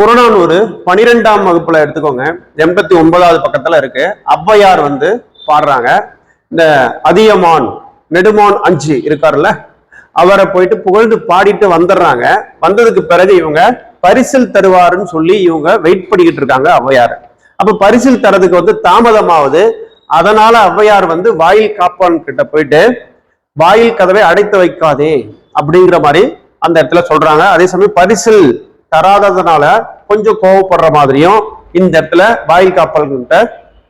புறநானூறு பனிரெண்டாம் வகுப்புல எடுத்துக்கோங்க. எண்பத்தி ஒன்பதாவது பக்கத்துல இருக்கு. ஔவையார் வந்து பாடுறாங்க. இந்த அதியமான் நெடுமான் அஞ்சு இருக்காருல்ல அவரை போயிட்டு புகழ்ந்து பாடிட்டு வந்துடுறாங்க. வந்ததுக்கு பிறகு இவங்க பரிசில் தருவாருன்னு சொல்லி இவங்க வெயிட் பண்ணிக்கிட்டு இருக்காங்க ஔவையார். அப்ப பரிசில் தரதுக்கு வந்து தாமதமாவது அதனால ஔவையார் வந்து வாயில் காப்பான் கிட்ட போயிட்டு வாயில் கதவை அடைத்து வைக்காதே அப்படிங்கிற மாதிரி அந்த இடத்துல சொல்றாங்க. அதே சமயம் பரிசில் தராததுனால கொஞ்சம் கோவப்படுற மாதிரியும் இந்த இடத்துல வாயில் காப்பல்கிட்ட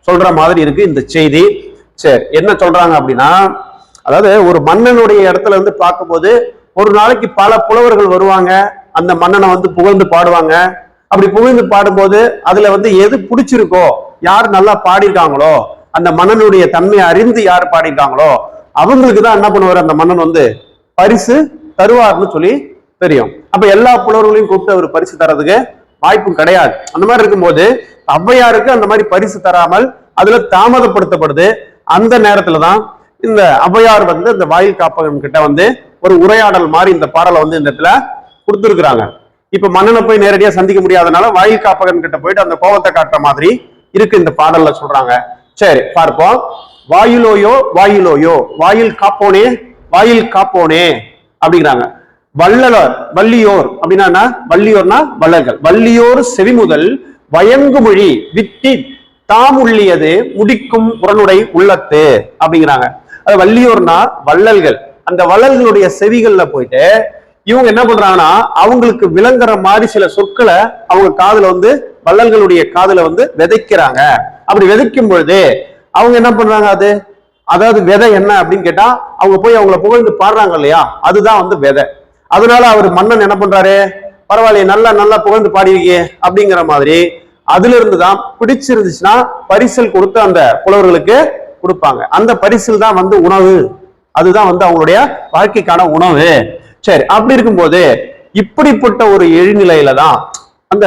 சொல்ற மாதிரி இருக்கு இந்த செய்தி. சரி என்ன சொல்றாங்க அப்படின்னா அதாவது ஒரு மன்னனுடைய இடத்துல இருந்து பார்க்கும்போது ஒரு நாளைக்கு பல புலவர்கள் வருவாங்க. அந்த மன்னனை வந்து புகழ்ந்து பாடுவாங்க. அப்படி புகழ்ந்து பாடும்போது அதுல வந்து எது பிடிச்சிருக்கோ யார் நல்லா பாடியிருக்காங்களோ அந்த மன்னனுடைய தன்மையை அறிந்து யார் பாடியிருக்காங்களோ அவங்களுக்கு தான் என்ன பண்ணுவார் அந்த மன்னன் வந்து பரிசு தருவார்னு சொல்லி தெரியும். அப்ப எல்லா புலவர்களையும் கூப்பிட்டு அவர் பரிசு தரதுக்கு வாய்ப்பும் கிடையாது. அந்த மாதிரி இருக்கும்போது ஔவையாருக்கு அந்த மாதிரி பரிசு தராமல் அதுல தாமதப்படுத்தப்படுது. அந்த நேரத்துல தான் இந்த ஔவையார் வந்து இந்த வாயில் காப்பகம் கிட்ட வந்து ஒரு உரையாடல் மாதிரி இந்த பாடலை வந்து இந்த இடத்துல கொடுத்துருக்குறாங்க. இப்ப மன்னனை போய் நேரடியா சந்திக்க முடியாதனால வாயில் காப்பகன் கிட்ட போயிட்டு அந்த கோபத்தை காட்டுற மாதிரி இருக்கு இந்த பாடல்ல சொல்றாங்க. சரி பார்ப்போம். வாயிலோயோ வாயிலோயோ வாயில் காப்போனே வாயில் காப்போனே அப்படிங்கிறாங்க. வள்ளலார் வள்ளியோர் அப்படின்னா வள்ளியோர்னா வள்ளல்கள். வள்ளியோர் செவிமுதல் வயங்குமொழி வித்தி தாம் உள்ளியது முடிக்கும் உரனுடை உள்ளத்து அப்படிங்கிறாங்க. அது வள்ளியோர்னா வள்ளல்கள். அந்த வள்ளல்களுடைய செவிகள்ல போயிட்டு இவங்க என்ன பண்றாங்கன்னா அவங்களுக்கு விளங்குற மாதிரி சில சொற்களை அவங்க காதுல வந்து வள்ளல்களுடைய காதுல வந்து விதைக்கிறாங்க. அப்படி விதைக்கும் பொழுது அவங்க என்ன பண்றாங்க அது? அதாவது விதை என்ன அப்படின்னு கேட்டா அவங்க போய் அவங்கள புகழ்ந்து பாடுறாங்க இல்லையா? அதுதான் வந்து விதை. அதனால அவர் மன்னன் என்ன பண்றாரு? பரவாயில்லையே நல்லா நல்லா புகழ்ந்து பாடியிருக்கே அப்படிங்கிற மாதிரி அதுல இருந்து தான் பிடிச்சிருந்துச்சுன்னா பரிசில் கொடுத்து அந்த புலவர்களுக்கு கொடுப்பாங்க. அந்த பரிசில் தான் வந்து உணவு. அதுதான் வந்து அவங்களுடைய வாழ்க்கைக்கான உணவு. சரி அப்படி இருக்கும்போது இப்படிப்பட்ட ஒரு எழுநிலையில தான் அந்த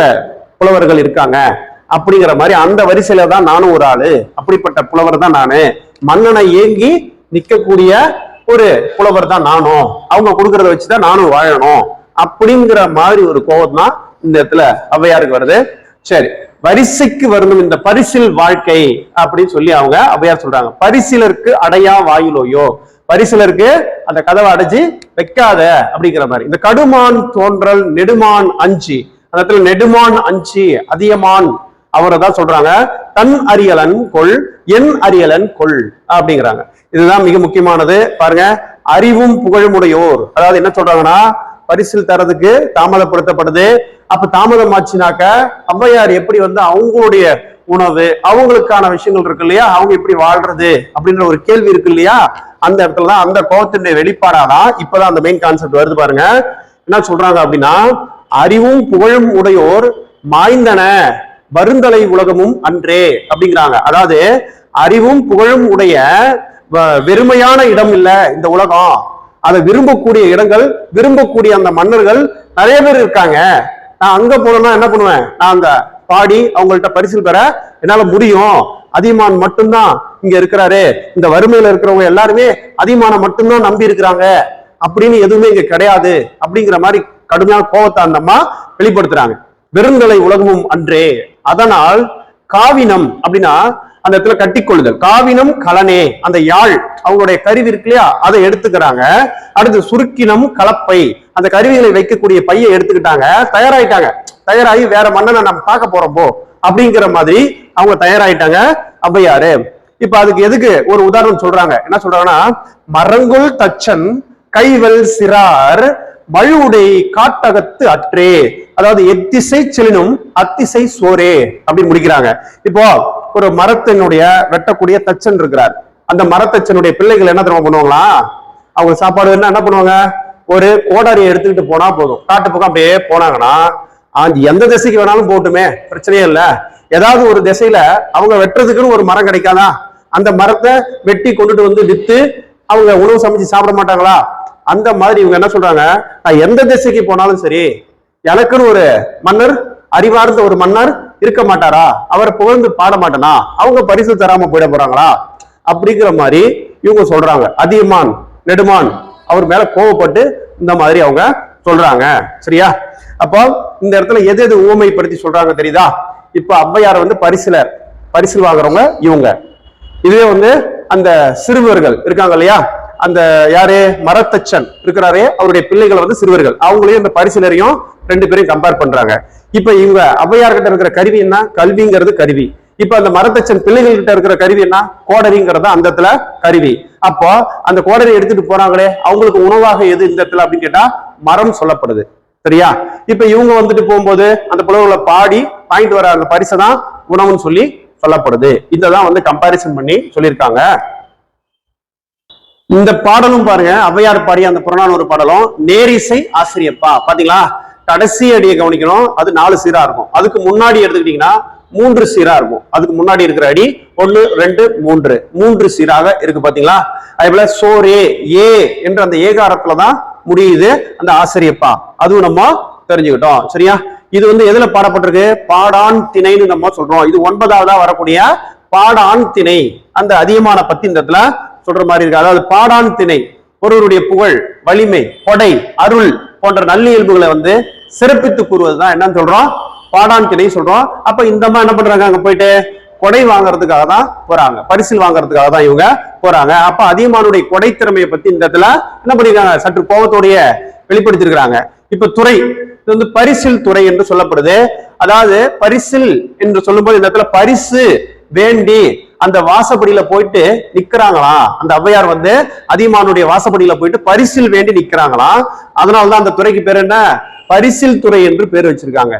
புலவர்கள் இருக்காங்க. அப்படிங்கிற மாதிரி அந்த வரிசையில தான் நானும் ஒரு ஆளு. அப்படிப்பட்ட புலவர் தான் நானு. மன்னனை ஏங்கி நிற்கக்கூடிய ஒரு புலவர் தான் நானும். அவங்க கொடுக்கறத வச்சுதான் நானும் வாழணும். அப்படிங்கிற மாதிரி ஒரு கோபம் தான் இந்த இடத்துல ஔவையாருக்கு வருது. சரி வரிசைக்கு வரணும் இந்த பரிசில் வாழ்க்கை அப்படின்னு சொல்லி அவங்க ஔவையார் சொல்றாங்க. பரிசிலருக்கு அடையா வாயிலோயோ. பரிசிலருக்கு அந்த கதவை அடைச்சு வைக்காத அப்படிங்கிற மாதிரி. இந்த கடுமான் தோன்றல் நெடுமான் அஞ்சி. அந்த இடத்துல நெடுமான் அஞ்சி அதியமான் அவரை தான் சொல்றாங்க. தன் அரியலன் கொள் என் அரியலன் கொள் அப்படிங்கிறாங்க. இதுதான் மிக முக்கியமானது. பாருங்க அறிவும் புகழுமுடையோர். அதாவது என்ன சொல்றாங்கன்னா பரிசில் தரதுக்கு தாமதப்படுத்தப்படுது. அப்ப தாமதம் ஆச்சுனாக்க ஔவையார் எப்படி வந்து அவங்களுடைய உணவு அவங்களுக்கான விஷயங்கள் இருக்கு இல்லையா அவங்க எப்படி வாழ்றது அப்படின்ற ஒரு கேள்வி இருக்கு இல்லையா அந்த இடத்துல தான் அந்த கோபத்தினுடைய வெளிப்பாடாதான் இப்பதான் அந்த மெயின் கான்செப்ட் வருது பாருங்க. என்ன சொல்றாங்க அப்படின்னா அறிவும் புகழும் உடையோர் மாய்ந்தன வருந்தலை உலகமும் அன்றே அப்படிங்கிறாங்க. அதாவது அறிவும் புகழும் உடைய வெறுமையான இடம் இல்லை இந்த உலகம். அதை விரும்பக்கூடிய இடங்கள் விரும்பக்கூடிய அந்த மன்னர்கள் நிறைய பேர் இருக்காங்க. நான் அங்க போனோம்னா என்ன பண்ணுவேன்? நான் அந்த பாடி அவங்கள்ட்ட பரிசில் பெற என்னால முடியும். அதிமான் மட்டும்தான் இங்க இருக்கிறாரு. இந்த வறுமையில இருக்கிறவங்க எல்லாருமே அதிமான மட்டும்தான் நம்பி இருக்கிறாங்க. அப்படின்னு எதுவுமே இங்க கிடையாது. அப்படிங்கிற மாதிரி கடுமையான கோபத்தை அந்த அம்மா வெளிப்படுத்துறாங்க. வெறுந்தலை உலகமும் அன்றே. அதனால் காவினம் அப்படின்னா அந்த இடத்துல கட்டிக்கொள்ளுதல். காவினம் கலனே. அந்த யாழ் அவங்களுடைய கருவி இருக்கு இல்லையா? அதை எடுத்துக்கிறாங்க. அடுத்து சுருக்கினம் கலப்பை. அந்த கருவிகளை வைக்கக்கூடிய பையை எடுத்துக்கிட்டாங்க. தயாராயிட்டாங்க. தயாராகி வேற மன்னனை நம்ம பார்க்க போறோம் போ. அப்படிங்கிற மாதிரி அவங்க தயாராயிட்டாங்க. ஔவையாரு இப்ப அதுக்கு எதுக்கு ஒரு உதாரணம் சொல்றாங்க. என்ன சொல்றாங்கன்னா மரங்குள் தச்சன் கைவல் சிறார் வழுவுடை காட்டகத்து அற்றே. அதாவது எத்திசை செலினும் அத்திசை சோரே அப்படின்னு முடிக்கிறாங்க. இப்போ ஒரு மரத்தினுடைய வெட்டக்கூடிய தச்சன் இருக்கிறார். அந்த மரத்தச்சனுடைய பிள்ளைகள் என்ன தெரியுமா பண்ணுவாங்களா? அவங்க சாப்பாடு என்ன என்ன பண்ணுவாங்க? ஒரு கோடாரியை எடுத்துக்கிட்டு போனா போதும். காட்டு பக்கம் அப்படியே போனாங்கன்னா அந்த எந்த திசைக்கு வேணாலும் போட்டுமே பிரச்சனையே இல்லை. ஏதாவது ஒரு திசையில அவங்க வெட்டுறதுக்குன்னு ஒரு மரம் கிடைக்காதா? அந்த மரத்தை வெட்டி கொண்டுட்டு வந்து வித்து அவங்க உணவு சமைச்சு சாப்பிட மாட்டாங்களா? அந்த மாதிரி இவங்க என்ன சொல்றாங்க? நான் எந்த திசைக்கு போனாலும் சரி எனக்குன்னு ஒரு மன்னர் அறிவார்ந்த ஒரு மன்னர் இருக்க மாட்டாரா? அவரை புகழ்ந்து பாட மாட்டேனா? அவங்க பரிசு தராம போயிட போறாங்களா? அப்படிங்கிற மாதிரி இவங்க சொல்றாங்க. அதியமான் நெடுமான் அவர் மேல கோவப்பட்டு இந்த மாதிரி அவங்க சொல்றாங்க. சரியா? அப்போ இந்த இடத்துல எது எது ஊமைப்படுத்தி சொல்றாங்க தெரியுதா? இப்ப ஔவையார் வந்து பரிசிலர் பரிசில் வாங்குறவங்க இவங்க. இதுவே வந்து அந்த சிறுவர்கள் இருக்காங்க இல்லையா? அந்த யாரு? மரத்தச்சன் இருக்கிறாரே அவருடைய பிள்ளைகள் வந்து சிறுவர்கள். அவங்களையும் இந்த பரிசிலரையும் ரெண்டு பேரையும் கம்பேர் பண்றாங்க. இப்ப இவங்க ஔவையார்கிட்ட இருக்கிற கருவி என்ன? கல்விங்கிறது கருவி. இப்ப அந்த மரத்தச்சன் பிள்ளைகள் கிட்ட இருக்கிற கருவி என்ன? கோடரிங்கிறது அந்த இடத்துல கருவி. அப்போ அந்த கோடரி எடுத்துட்டு போறாங்களே அவங்களுக்கு உணவாக எது இந்த இடத்துல அப்படின்னு கேட்டா மரம் சொல்லப்படுது. சரியா? இப்ப இவங்க வந்துட்டு போகும்போது அந்த புலவர்களை பாடி வாங்கிட்டு வர அந்த பரிசை தான் உணவுன்னு சொல்லி சொல்லப்படுது. இதை தான் வந்து கம்பாரிசன் பண்ணி சொல்லியிருக்காங்க. இந்த பாடலும் பாருங்க ஔவையார் பாடிய அந்த புறநானூறு பாடலும் நேரிசை ஆசிரியப்பா. பாத்தீங்களா? கடைசி அடியை கவனிக்கணும். அது நாலு சீரா இருக்கும். அதுக்கு முன்னாடி எடுத்துக்கிட்டீங்கன்னா மூன்று சீரா இருக்கும். அதுக்கு முன்னாடி இருக்கிற அடி ஒன்னு ரெண்டு மூன்று. மூன்று சீராக இருக்கு பாத்தீங்களா? அதே போல சோரே ஏ என்ற அந்த ஏகாரத்துலதான் முடியுது அந்த ஆசிரியப்பா. அதுவும் நம்ம தெரிஞ்சுக்கிட்டோம். சரியா? இது வந்து எதுல பாடப்பட்டிருக்கு? பாடான் திணைன்னு நம்ம சொல்றோம். இது ஒன்பதாவதா வரக்கூடிய பாடான் திணை. அந்த அதிகமான பத்தி இந்த இடத்துல சொல்ற மாதிரி இருக்கு. அதாவது பாடான் திணை ஒருவருடைய புகழ் வலிமை கொடை அருள் போன்ற நல்லியல்புகளை வந்து சிறப்பித்து கூறுவதுதான் என்னன்னு சொல்றோம். பாடான் திணை சொல்றோம். அப்ப இந்த மாதிரி என்ன பண்றாங்க? அங்க போயிட்டு கொடை வாங்குறதுக்காக தான் போறாங்க. பரிசில் வாங்குறதுக்காக தான் இவங்க போறாங்க. அப்ப அதியமானுடைய கொடை திறமையை பத்தி இந்த இடத்துல என்ன பண்ணிருக்காங்க? சற்று கோபத்தோடைய வெளிப்படுத்திருக்கிறாங்க இப்ப துறை இது வந்து பரிசில் துறை என்று சொல்லப்படுது. அதாவது பரிசில் என்று சொல்லும்போது இந்த இடத்துல பரிசு வேண்டி அந்த வாசப்படியில போயிட்டு நிக்கிறாங்களாம் அந்த ஔவையார் வந்து அதியமானுடைய வாசப்படியில போயிட்டு பரிசில் வேண்டி நிக்கிறாங்களாம் அதனாலதான் அந்த துறைக்கு பேர் என்ன? பரிசில் துறை என்று பேர் வச்சிருக்காங்க.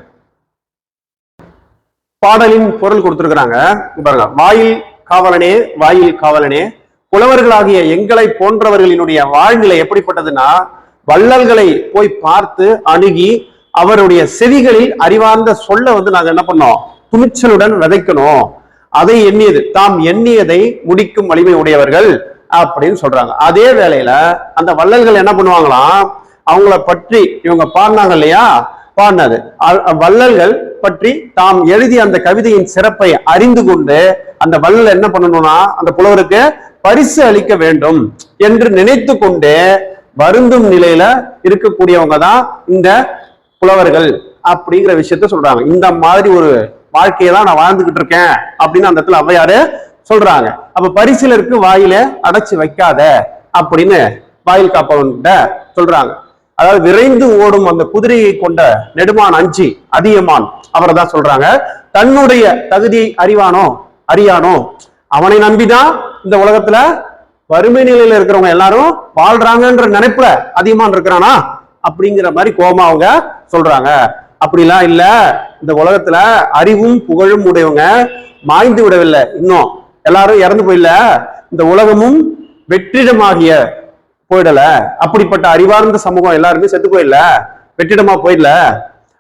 பாடலின் பொருள் கொடுத்திருக்கிறாங்க. பாருங்க. வாயில் காவலனே வாயில் காவலனே புலவர்களாகிய எங்களை போன்றவர்களினுடைய வாழ்நிலை எப்படிப்பட்டதுன்னா வள்ளல்களை போய் பார்த்து அணுகி அவருடைய செவிகளில் அறிவார்ந்த சொல்ல வந்து நாங்க என்ன பண்ணோம்? துணிச்சலுடன் விதைக்கணும். அதை எண்ணியது. தாம் எண்ணியதை முடிக்கும் வலிமை உடையவர்கள் அப்படின்னு சொல்றாங்க. அதே வேளையில அந்த வள்ளல்கள் என்ன பண்ணுவாங்களாம்? அவங்கள பற்றி இவங்க பாடினாங்க இல்லையா? பாடினது. அ- வள்ளல்கள் பற்றி தாம் எழுதிய அந்த கவிதையின் சிறப்பை அறிந்து கொண்டு அந்த வள்ளல் என்ன பண்ணணும்னா அந்த புலவருக்கு பரிசு அளிக்க வேண்டும் என்று நினைத்து கொண்டு வருந்தும் நிலையில இருக்கக்கூடியவங்க தான் இந்த புலவர்கள் அப்படிங்கிற விஷயத்த சொல்றாங்க. இந்த மாதிரி ஒரு வாழ்க்கையை தான் நான் வாழ்ந்துகிட்டு இருக்கேன் அப்படின்னு அந்த இடத்துல அவ்வையாரு சொல்றாங்க. அப்ப பரிசிலருக்கு வாயில அடைச்சு வைக்காத அப்படின்னு வாயில் காப்பவன்கிட்ட சொல்றாங்க. அதாவது விரைந்து ஓடும் அந்த குதிரையை கொண்ட நெடுமான் அஞ்சி அதியமான் அவரை தான் சொல்றாங்க. தன்னுடைய தகுதி அறிவானோ அறியானோ அவனை நம்பிதான் இந்த உலகத்துல வறுமை நிலையில இருக்கிறவங்க எல்லாரும் வாழ்றாங்கன்ற நினைப்புல அதிகமான் இருக்கிறானா? அப்படிங்கிற மாதிரி கோமா அவங்க சொல்றாங்க. அப்படிலாம் இல்ல. இந்த உலகத்துல அறிவும் புகழும் உடையவங்க மாய்ந்து விடவில்லை. இன்னும் எல்லாரும் இறந்து போயில்ல? இந்த உலகமும் வெற்றிடமாகிய போயிடல. அப்படிப்பட்ட அறிவார்ந்த சமூகம் எல்லாருமே செத்து போயிடல வெற்றிடமா போயிடல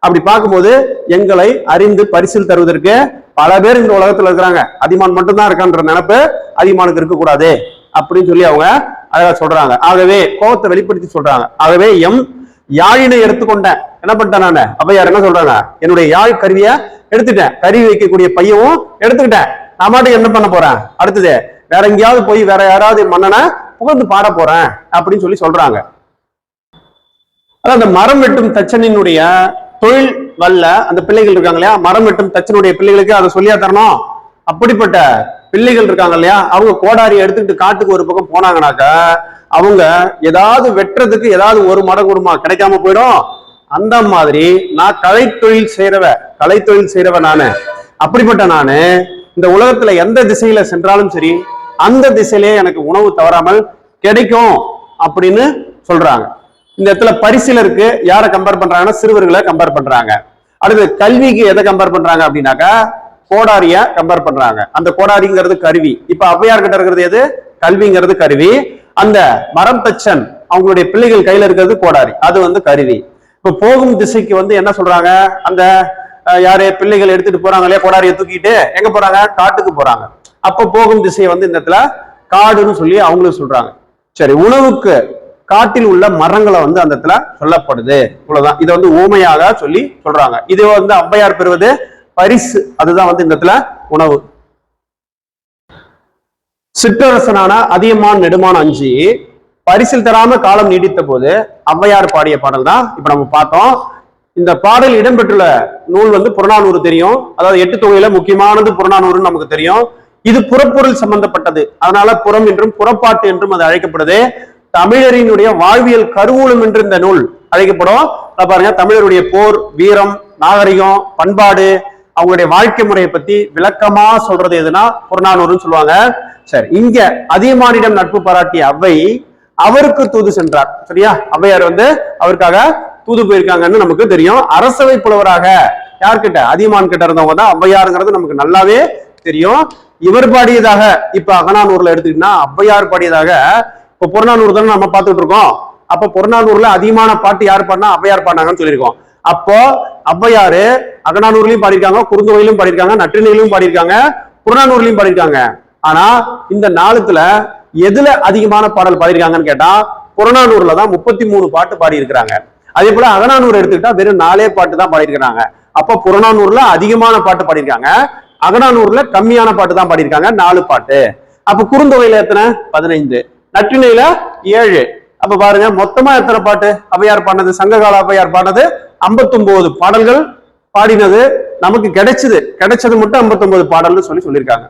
அப்படி பார்க்கும்போது எங்களை அறிந்து பரிசில் தருவதற்கு பல பேர் இந்த உலகத்துல இருக்கிறாங்க. அதிமான் மட்டும்தான் இருக்கான்ற நினப்பு அதிமானுக்கு இருக்கக்கூடாது அப்படின்னு சொல்லி அவங்க அழகா சொல்றாங்க. ஆகவே கோபத்தை வெளிப்படுத்தி சொல்றாங்க. ஆகவே எம் யாழினை எடுத்துக்கொண்டேன். என்ன பண்ணிட்டேன் நான்? ஔவையார் என்ன சொல்றாங்க? என்னுடைய யாழ் கருவிய எடுத்துட்டேன். கருவி வைக்கக்கூடிய பையவும் எடுத்துக்கிட்டேன். நான் மாட்டுக்கு என்ன பண்ண போறேன்? அடுத்தது வேற எங்கேயாவது போய் வேற யாராவது மன்னனை புகழ்ந்து பாட போறேன் அப்படின்னு சொல்லி சொல்றாங்க. அதான் அந்த மரம் வெட்டும் தச்சனினுடைய தொழில் வல்ல அந்த பிள்ளைகள் இருக்காங்க இல்லையா? மரம் வெட்டும் தச்சனுடைய பிள்ளைகளுக்கு அதை சொல்லியா தரணும்? அப்படிப்பட்ட பிள்ளைகள் இருக்காங்க இல்லையா? அவங்க கோடாரி எடுத்துக்கிட்டு காட்டுக்கு ஒரு பக்கம் போனாங்கனாக்கா அவங்க ஏதாவது வெட்டுறதுக்கு ஏதாவது ஒரு மரம் குருமா கிடைக்காம போயிடும். அந்த மாதிரி நான் கலைத்தொழில் செய்யறவ கலைத்தொழில் செய்யறவ நானு. அப்படிப்பட்ட நானு இந்த உலகத்துல எந்த திசையில சென்றாலும் சரி அந்த திசையிலே எனக்கு உணவு தவறாமல் கிடைக்கும் அப்படின்னு சொல்றாங்க. இந்த இடத்துல பரிசிலருக்கு யாரை கம்பேர் பண்றாங்கன்னா சிறுவர்களை கம்பேர் பண்றாங்க. அடுத்து கல்விக்கு எதை கம்பேர் பண்றாங்க அப்படின்னாக்கா கோடாரிய கம்பேர் பண்றாங்க. அந்த கோடாரிங்கிறது கருவி. இப்ப ஔவையார் கிட்ட இருக்கிறது எது? கல்விங்கிறது கருவி. அந்த மரம் தச்சன் அவங்களுடைய பிள்ளைகள் கையில இருக்கிறது கோடாரி. அது வந்து கருவி. இப்ப போகும் திசைக்கு வந்து என்ன சொல்றாங்க? அந்த யாரு பிள்ளைகள் எடுத்துட்டு போறாங்க இல்லையா கோடாரியை தூக்கிட்டு எங்க போறாங்க? காட்டுக்கு போறாங்க. அப்ப போகும் திசையை வந்து இந்த இடத்துல காடுன்னு சொல்லி அவங்களும் சொல்றாங்க. சரி உணவுக்கு காட்டில் உள்ள மரங்களை வந்து அந்த இடத்துல சொல்லப்படுது. இவ்வளவுதான். இதை வந்து ஊமையாக சொல்லி சொல்றாங்க. இது வந்து ஔவையார் பெறுவது பரிசு. அதுதான் வந்து இந்த இடத்துல உணவு. சிற்றரசனான அதியமான் நெடுமான் அஞ்சி பரிசில் தராம காலம் நீடித்த போது ஔவையார் பாடிய பாடல் தான் இப்ப நம்ம பார்த்தோம். இந்த பாடல் இடம்பெற்றுள்ள நூல் வந்து புறநானூறு தெரியும். அதாவது எட்டு தொகையில முக்கியமானது புறநானூறுன்னு நமக்கு தெரியும். இது புறப்பொருள் சம்பந்தப்பட்டது. அதனால புறம் என்றும் புறப்பாட்டு என்றும் அது அழைக்கப்படுது. தமிழரினுடைய வாழ்வியல் கருவூலம் என்று இந்த நூல் அழைக்கப்படும். பாருங்க தமிழருடைய போர் வீரம் நாகரிகம் பண்பாடு அவங்களுடைய வாழ்க்கை முறையை பத்தி விளக்கமா சொல்றது எதுனா புறநானூறுன்னு சொல்லுவாங்க. சரி இங்க அதிகமானிடம் நட்பு பாராட்டிய அவை அவருக்கு தூது சென்றார். சரியா? ஔவையார் வந்து அவருக்காக தூது போயிருக்காங்கன்னு நமக்கு தெரியும். அரசவை புலவராக யார்கிட்ட? அதியமான் கிட்ட இருந்தவங்க தான் ஔவையாருங்கிறது நமக்கு நல்லாவே தெரியும். இவர் பாடியதாக இப்ப அகனானூர்ல எடுத்துக்கிட்டா ஔவையார் பாடியதாக இப்ப புறநானூர் தானே நம்ம பார்த்துட்டு இருக்கோம். அப்ப புறநானூர்ல அதிகமான பாட்டு யார் பாடினா ஔவையார் பாடினாங்கன்னு சொல்லியிருக்கோம். அப்போ ஔவையாரு அகனானூர்லயும் பாடியிருக்காங்க குறுந்தொகையிலும் பாடியிருக்காங்க நற்றினையிலும் பாடியிருக்காங்க புறநானூர்லயும் பாடியிருக்காங்க. ஆனா இந்த நாளத்துல எதுல அதிகமான பாடல் பாடியிருக்காங்கன்னு கேட்டா புறநானூர்ல தான் முப்பத்தி மூணு பாட்டு பாடியிருக்கிறாங்க. அதே போல அகநானூர் எடுத்துக்கிட்டா வெறும் நாலே பாட்டு தான் பாடியிருக்கிறாங்க. அப்ப புறநானூர்ல அதிகமான பாட்டு பாடியிருக்காங்க. அகநானூர்ல கம்மியான பாட்டு தான் பாடியிருக்காங்க. நாலு பாட்டு. அப்ப குறுந்தொகையில எத்தனை? பதினைந்து. நற்றினையில ஏழு. அப்ப பாருங்க மொத்தமா எத்தனை பாட்டு? அவையார் பாடினது? சங்ககால அவையார் பாடினது? 59 பாடல்கள் பாடினது. நமக்கு கிடைச்சது. கிடைச்சது மட்டும் 59 பாடல்னு சொல்லி சொல்லியிருக்காங்க.